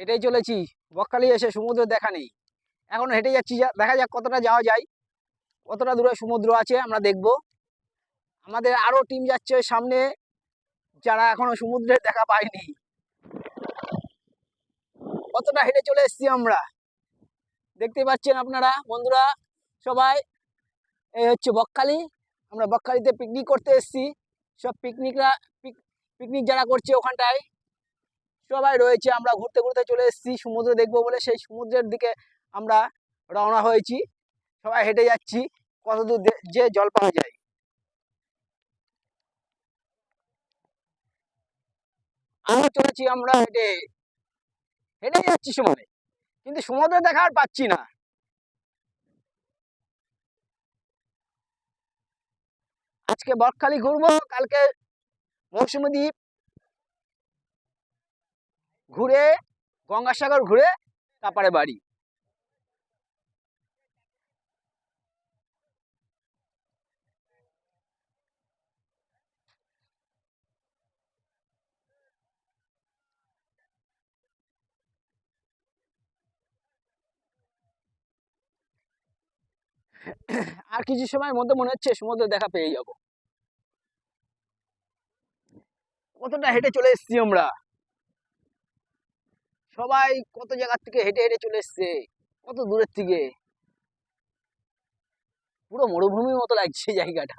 হেঁটেই চলেছি। বকখালি এসে সমুদ্র দেখা নেই। এখন হেঁটে যাচ্ছি দেখা যাক কতটা যাওয়া যায়। কতটা দূরে সমুদ্র আছে আমরা দেখব। আমাদের আরও টিম যাচ্ছে সামনে, যারা এখনও সমুদ্রের দেখা পায়নি। কতটা হেঁটে চলে এসেছি আমরা? দেখতে পাচ্ছেন আপনারা, বন্ধুরা, সবাই। এই হচ্ছে বকখালি। আমরা বকখালিতে পিকনিক করতে এসেছি। সব পিকনিকরা পিকনিক যারা করছে ওখানটায়। সবাই রয়েছে, আমরা ঘুরতে ঘুরতে চলে এসেছি, সমুদ্র দেখব বলে। সেই সমুদ্রের দিকে আমরা রওনা হয়েছি। সবাই হেঁটে যাচ্ছি কতদূর দে- যে জল পাওয়া যায় আমরা চলেছি আমরা হেঁটে। হেঁটে যাচ্ছি সময় কিন্তু সমুদ্র দেখা আর পাচ্ছি না। আজকে বকখালি ঘুরবো, কালকে মৌসুমী দ্বীপ ঘুরে, গঙ্গাসাগর ঘুরে, তারপরে বাড়ি। আর কিছু সময়ের মধ্যে মনে হচ্ছে সমুদ্র দেখা পেয়ে যাব। কতটা হেঁটে চলে এসেছি আমরা। সবাই কত জায়গার থেকে হেঁটে হেঁটে চলে এসছে, কত দূরের থেকে? পুরো মরুভূমির মতো লাগছে জায়গাটা।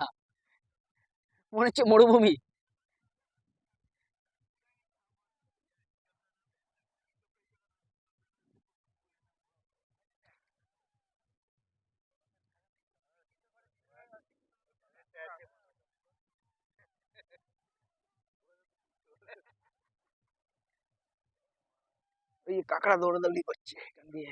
মনে হচ্ছে মরুভূমি। ওই কাঁকড়া দৌড়াদৌড়ি করছে এখান দিয়ে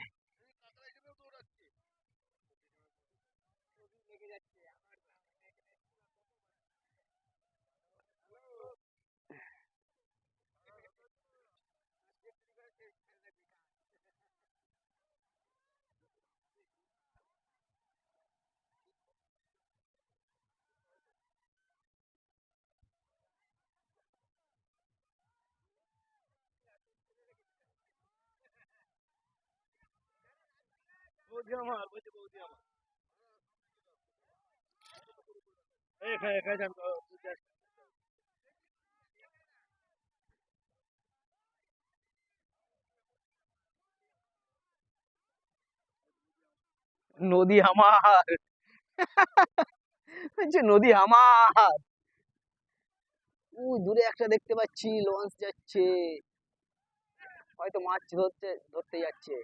বৌদি আমার বলছে বৌদি আমার। এখানে এখানে। নদী আমার। বলছে, নদী আমার। ওই দূরে একটা দেখতে পাচ্ছি, লঞ্চ যাচ্ছে। হয়তো মাছ ধরতে ধরতে যাচ্ছে।